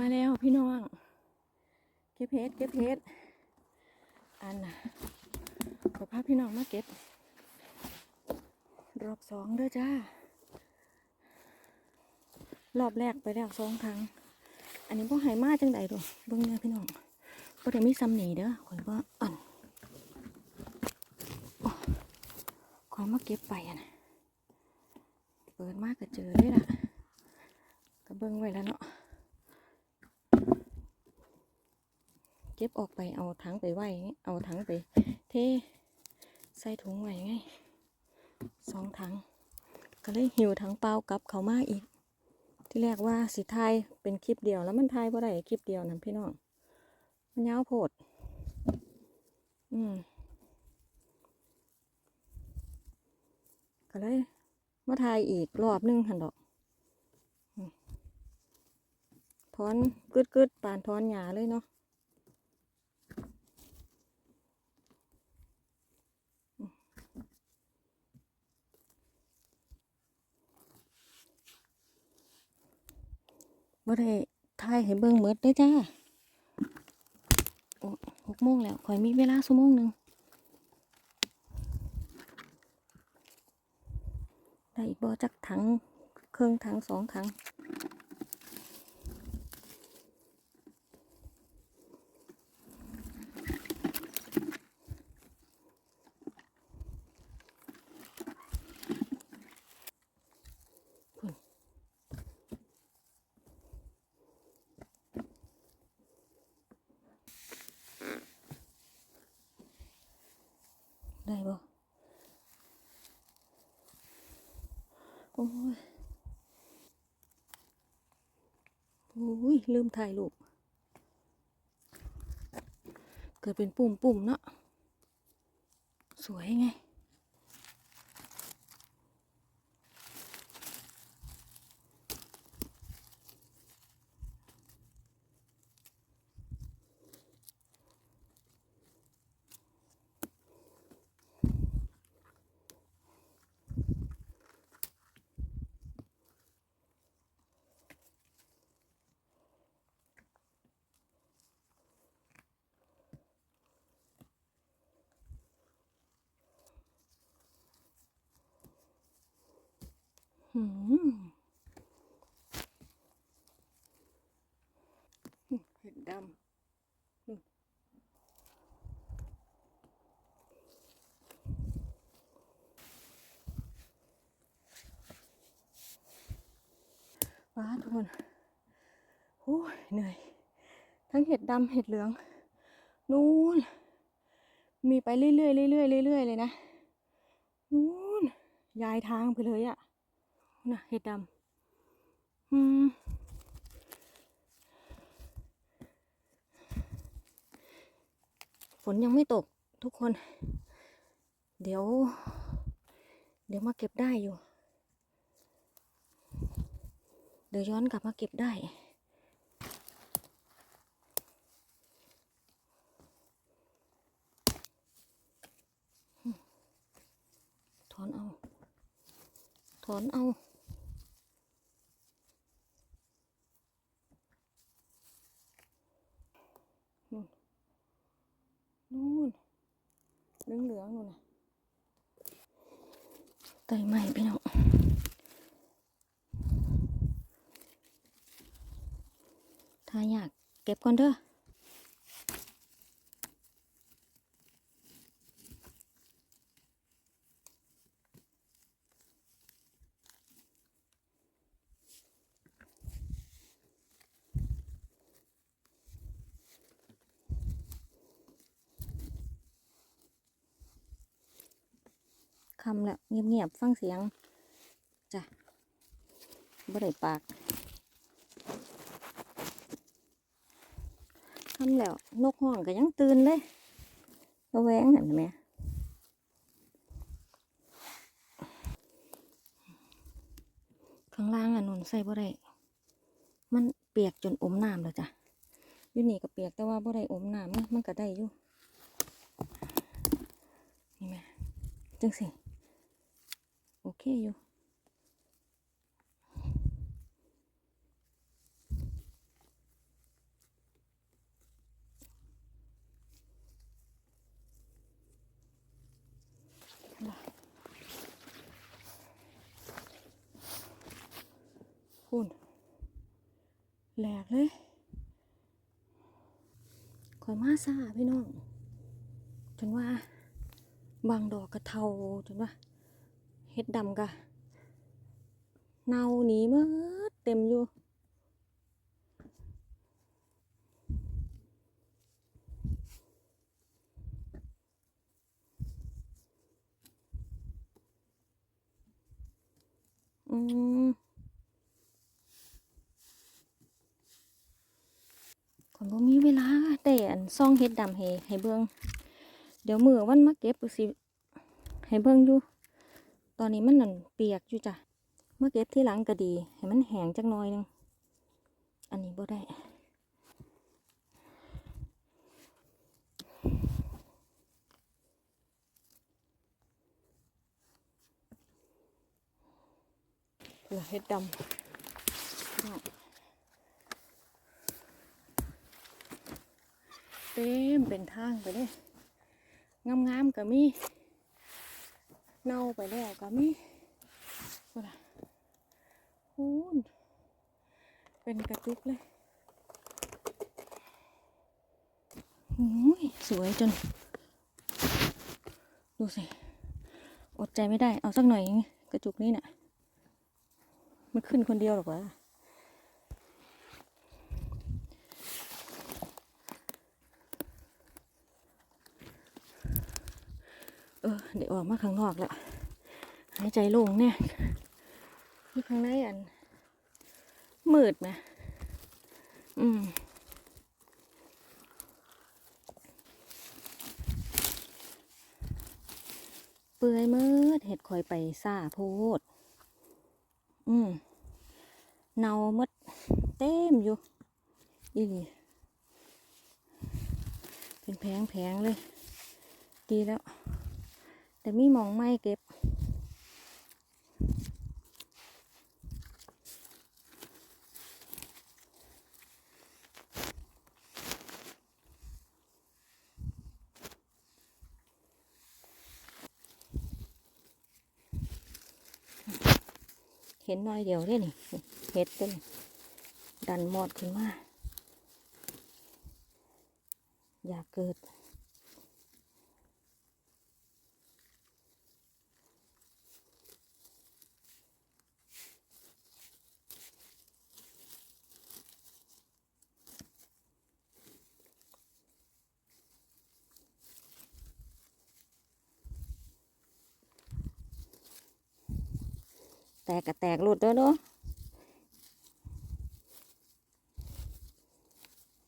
มาแล้วพี่น้อง เก็บเพชรเก็บเพชรอันน่ะขอพาพี่น้องมาเก็บ รอบสองเด้อจ้า รอบแรกไปแล้วสองครั้ง อันนี้พ่อหายมาจังใดดูเบิ่งเนี่ยพี่น้องบ่ได้มีซ้ำหนีเด้อข่อยว่าอ่อนอขอยมาเก็บไปอะนะเปิดมากก็เจอเลยล่ะก็เบิ่งไว้แล้วเนาะ ก็บออกไปเอาถังไปไว้เอาถังไป เทใส่ถุงไว้ไงสองถัง ก็เลยหิวถังเปล่ากลับเขามาอีก ที่แรกว่าสิทายเป็นคลิปเดียวแล้วมันทายบ่ได้คลิปเดียวนั่นพี่น้องมันยาวโพด อืมก็เลยมาทายอีกรอบนึงหันดอกอืมถอนกึดกึดปานถอนหญ้าเลยเนาะ บ่ได้ถ่ายให้เบิ่งหมดเด้จ้าโอ้หกโมงแล้วคอยมีเวลาชั่วโมงหนึ่งได้อีกบ่จักถังเครื่องถังสองถัง ได้บ่ โอ้ยโอ้ยลืมถ่ายรูปเกิดเป็นปุ่มๆเนาะสวยไง เห็ดดำว้าทุกคนโอ้ยเหนื่อย ทั้งเห็ดดำเห็ดเหลือง นู่น มีไปเรื่อยๆเรื่อยๆเรื่อยๆเลยนะ นู่น ยายทางไปเลยอะ นะเห็ดดำอืมฝนยังไม่ตกทุกคน เดี๋ยว เดี๋ยวมาเก็บได้อยู่ เดี๋ยวย้อนกลับมาเก็บได้ ถอนเอา ถอนเอา นู่น นู่นเหลืองเหลืองๆนู่นน่ะ ไตใหม่พี่น้องถ้าอยากเก็บก่อนเด้อ เงียบฟังเสียงจ้ะบ่ได้ปากคำแล้วนกห้องก็ยังตื่นเลยระแวงเห็นไหมข้างล่างอะนนใส่บ่ได้มันเปียกจนอมน้ำแล้วจ้ะอยู่นี่ก็เปียกแต่ว่าบ่ได้อมน้ำนะมันก็ได้อยู่นี่แม่จังสิ โอเคอยู่คุณแหลกเลยขอยมาซาพี่น้อง จนว่า บางดอกกระเทาจนว่า เฮ็ดดำกะเน่าหนีมืดเต็มอยู่อืมคนบ่มีเวลาแต่อันซ่องเฮ็ดดำให้ให้เบิ่งเดี๋ยวมือวันมาเก็บสิให้เบิ่งอยู่ ตอนนี้มันนั่นเปียกอยู่จ้ะเมื่อเก็บที่หลังก็ดีให้มันแห้งจักหน่อยนึงอันนี้บ่ได้เหลือเฮ็ดดำเต็มเป็นทางไปเลยงามๆก็มี เน่าไปแล้วก็มีพูดอะพูนเป็นกระจุกเลยโอ้ยสวยจน ดูสิ อดใจไม่ได้ เอาสักหน่อย กระจุกนี้น่ะ มันขึ้นคนเดียวหรอกวะ เดี๋ยวออกมาข้างนอกละหายใจโล่งเนี่ยที่ข้างในอัน มืดไหมอืมเปื่อยมืดเห็ดคอยไปซ่าโพด อืมเนาหมดเต็มอยู่อีหลีเป็นแพงแพงๆเลย ดีแล้ว แต่มีมองไม้เก็บเห็นหน้อยเดียวเด้นี่เห็ดเต้นดันหมดขึ้นมา อยากเกิด ตกกะแตกหลุดเด้อเนาะ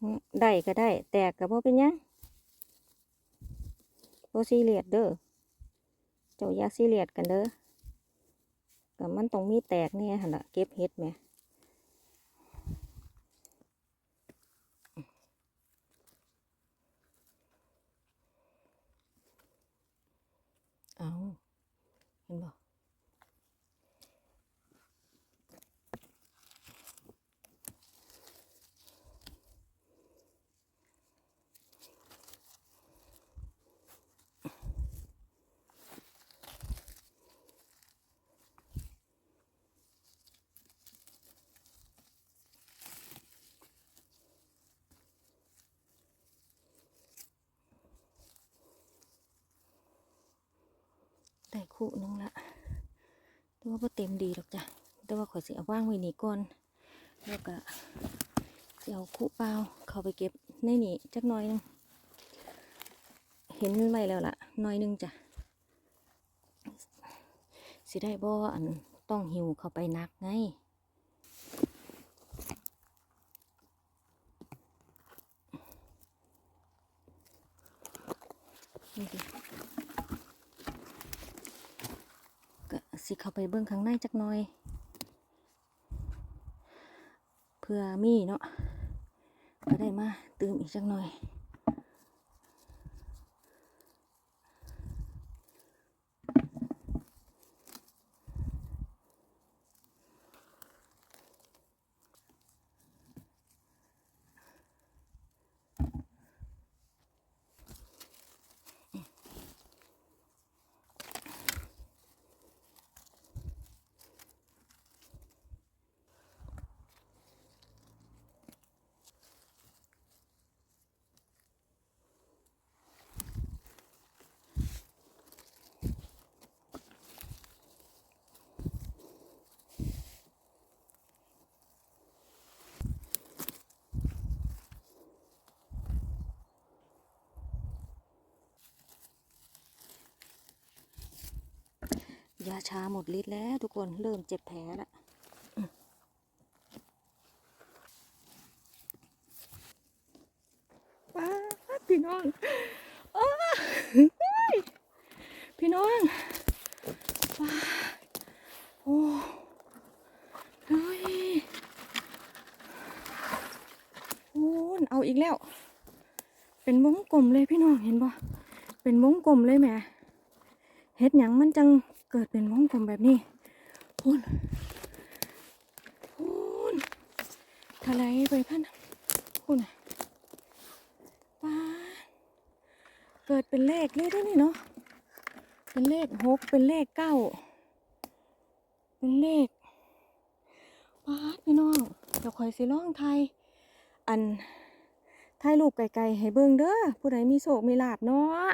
อืมได้ก็ได้ แตกก็บ่เป็นยังบ่ซีเรียสเด้อเจ้ายาซีเรียสกันเด้อก็มันต้องมีแตกแน่หั่นล่ะเก็บเห็ดแหมเอาเห็นบ่ ด้คู่นึงละแต่ว่าเต็มดีหรอกจ้ะแต่ว่าขอเสิเอาว่างไว้นี่ก่อนแล้วก็สิเอาคู่เปล่าเข้าไปเก็บในนี่จักน้อยนึงเห็นไว้แล้วล่ะน้อยนึงจ้ะสิได้บ่อันต้องหิวเข้าไปนักไง นี่ดิก็สิเข้า ไปเบื้องข้างในจักหน่อย เพื่อมีเนาะก็ได้มาเติมอีกจักหน่อย ยาชาหมดฤทธิ์แล้วทุกคนเริ่มเจ็บแผลแล้วป้าพี่น้องอพี่น้องว้าโอ้เฮ้ยโอ้เอาอีกแล้ว เป็นวงกลมเลยพี่น้องเห็นปะเป็นวงกลมเลยแหม่เฮ็ดหยังมันจัง เกิดเป็นวงกลมแบบนี้พูนพูนทลายไปพันพูนน่ะปาเกิดเป็นเลขเลยด้นี่เนาะเป็นเลขหกเป็นเลขเก้าเป็นเลขปาพี่น้องเดี๋ยวคอยสิร้องไทย อันถ่ายรูปไกลๆให้เบิ่งเด้อผู้ใดมีโศกมีลาบเนาะ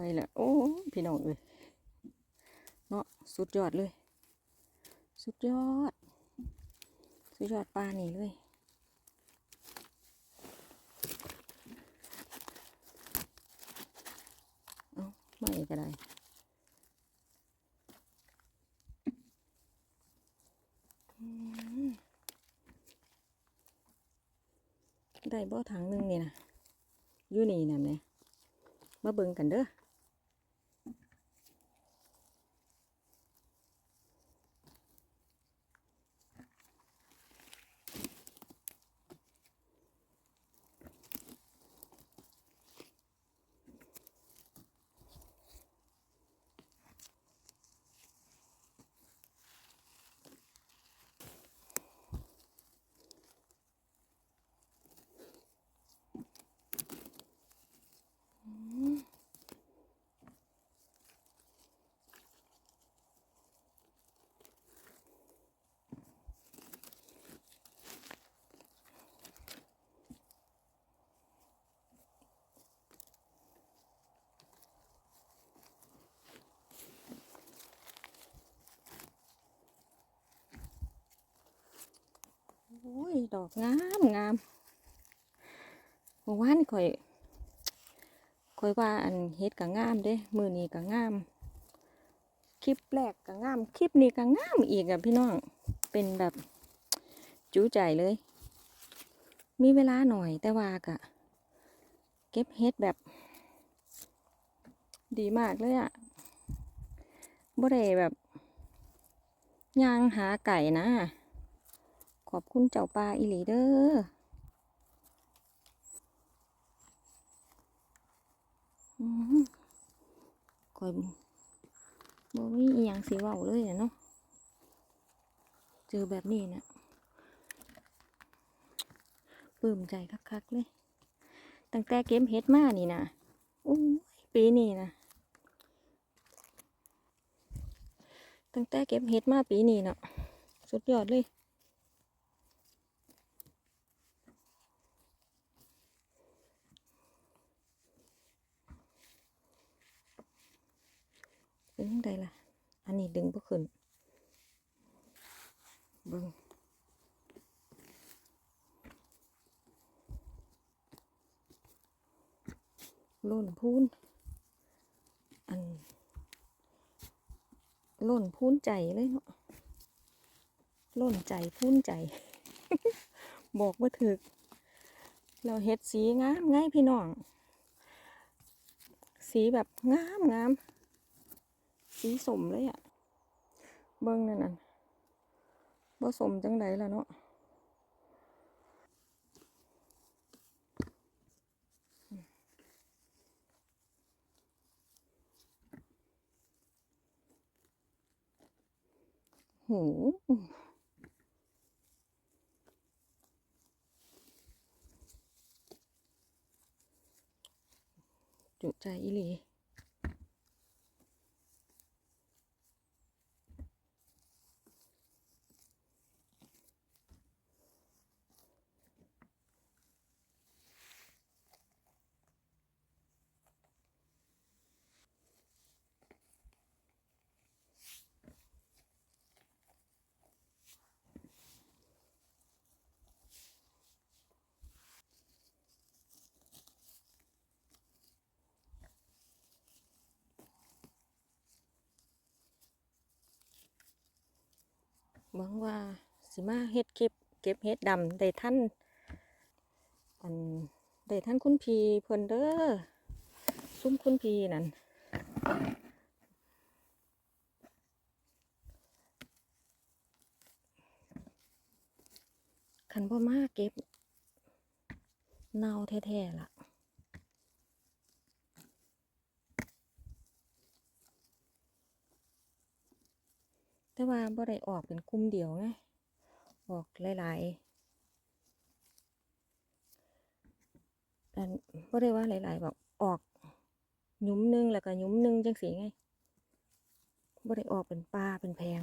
คอยแหละโอ้พี่น้องเอ้ยเนาะสุดยอดเลย สุดยอด สุดยอดปลานี่เลยเอาไม่ก็ได้ได้บ่อถังหนึงนี่นะอยู่นี่นำเนี่ยมาเบิ่งกันเด้อ ดอกงามงามเมื่อวานข่อยข่อยว่าอันเฮ็ดก็งามเด้มือนี้ก็งาม คลิปแรกก็งาม คลิปนี้ก็งามอีกอะพี่น้อง เป็นแบบจูใจเลย มีเวลาหน่อยแต่ว่ากะเก็บเฮ็ดแบบ ดีมากเลยอะบ่ได้แบบย่างหาไก่นะ ขอบคุณเจ้าปลาอีหลีเด้ออืมคอยบ่มีอีหยังสิเว้าเลยเนาะ เจอแบบนี้นะปลื้มใจคักๆเลย ตั้งแต่เก็บเฮ็ดมานี่นะอู้ปีนี้นะตั้งแต่เก็บเฮ็ดมาปีนี้เนาะ สุดยอดเลย เป็นยังไงล่ะ อันนี้ดึงบ่ขึ้นเบิ่งล่นพูนอันล่นพูนใจเลยเนาะล่นใจพูนใจ บอกว่าถึก เราเฮ็ดสีงามง่ายพี่น้อง สีแบบงามงาม สีสมเลยอะ่ะเบิ้งนั่นน่ะบ่สมจังไดล่ะเนาะโหจุใจอีหลี หวังว่าสิมาเฮ็ดเก็บเก็บเฮ็ดดำได้ท่านอันได้ท่านคุณพีเพิ่นเด้อซุ้มคุณพีนั่นคันบ่มาเก็บเน่าแท้ๆล่ะ แต่ว่าบ่ได้ออกเป็นกลุ่มเดียวไงออกหลายๆอันบ่ได้ว่าหลายๆแบบออกยุ้มหนึงแล้วก็ยุ้มหนึงจังสีไงบ่ได้ออกเป็นปลาเป็นแพง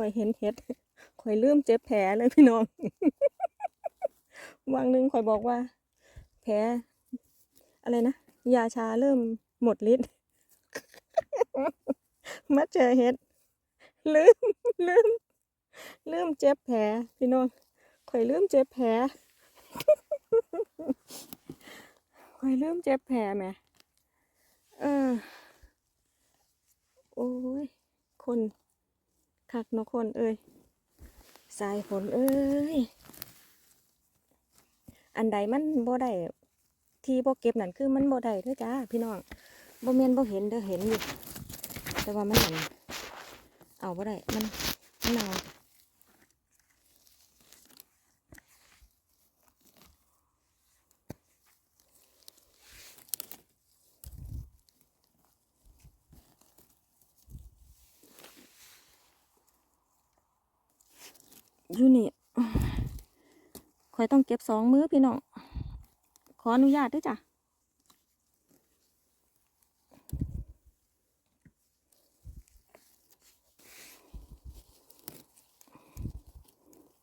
ข่อยเห็นเห็ดข่อยลืมเจ็บแผลเลยพี่น้อง วันหนึ่งข่อยบอกว่า แผลอะไรนะ ยาชาเริ่มหมดฤทธิ์มาเจอเห็ด ลืมลืมลืมเจ็บแผลพี่น้องข่อยลืมเจ็บแผลข่อยลืมเจ็บแผลแหมเออ โอ้ย คน คักนกคนเอ้ยสายฝนเอ้ย อันใดมันบ่ได้ที่บ่เก็บนั่นคือมันบ่ได้เด้อจ้าพี่น้องบ่เมียนบ่เห็นเด้อเห็นอยู่แต่ว่ามันนั่นเอาบ่ได้มันมันเน่า อยู่นี่คอยต้องเก็บสองมือพี่น้อง ขออนุญาตด้วยจ้ะ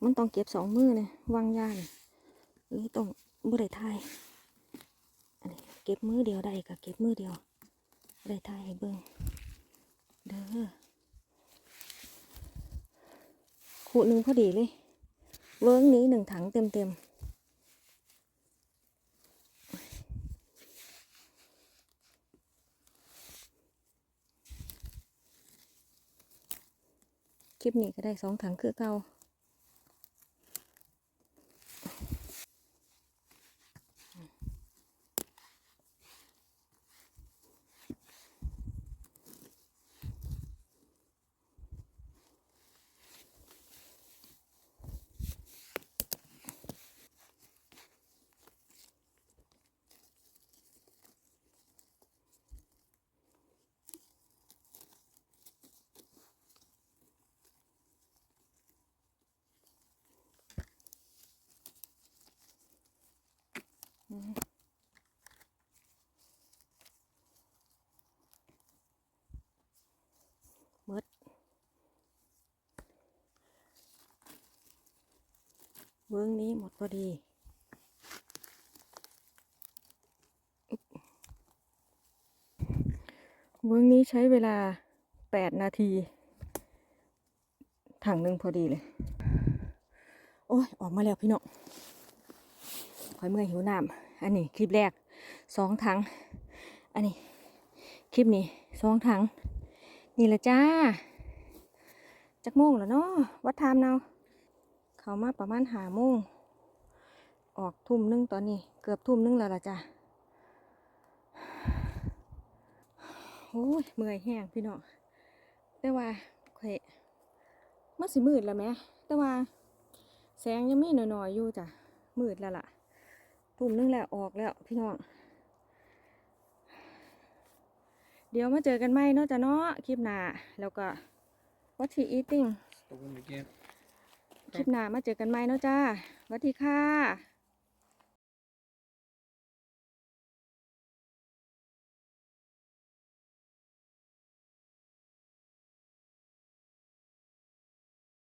มันต้องเก็บสองมือเลยวางยานหรือต้องบ่ได้ทายอันนี้เก็บมือเดียวได้กับเก็บมือเดียวบ่ได้ทายให้เบิ่งเด้อ คุหนึ่งพอดีเลย เวิ้งนี้หนึ่งถังเต็มเต็มคลิปนี้ก็ได้สองถังคือเก่า หมดเวิ้งนี้หมดพอดีเวิ้งนี้ใช้เวลาแปดนาที ถังหนึ่งพอดีเลย โอ้ย ออกมาแล้วพี่น้อง คอยเมื่อยหิวน้ำอันนี้คลิปแรกสองถัง อันนี้ คลิปนี้สองถัง นี่ละจ้า จักโมงแล้วเนาะวัดไทม์เนาเขามาประมาณหาโมงออกทุ่มหนึงตอนนี้ เกือบทุ่มหนึงแล้วละจ้าโอ้ยเมื่อยแห้งพี่น้องแต่ว่าข่อยมันสิมืดแล้วแหมแต่ว่าแสงยังมีหน่อยๆอยู่จ้ะมืดแล้วล่ะ ทุ่มหนึงแล้วออกแล้วพี่น้อง เดี๋ยวมาเจอกันไหมเนาะจ้ะเนาะคลิปหน้าแล้วก็ what she eating Stop them again. คลิปหน้ามาเจอกันไหมเนาะจ้าสวัสดีค่ะ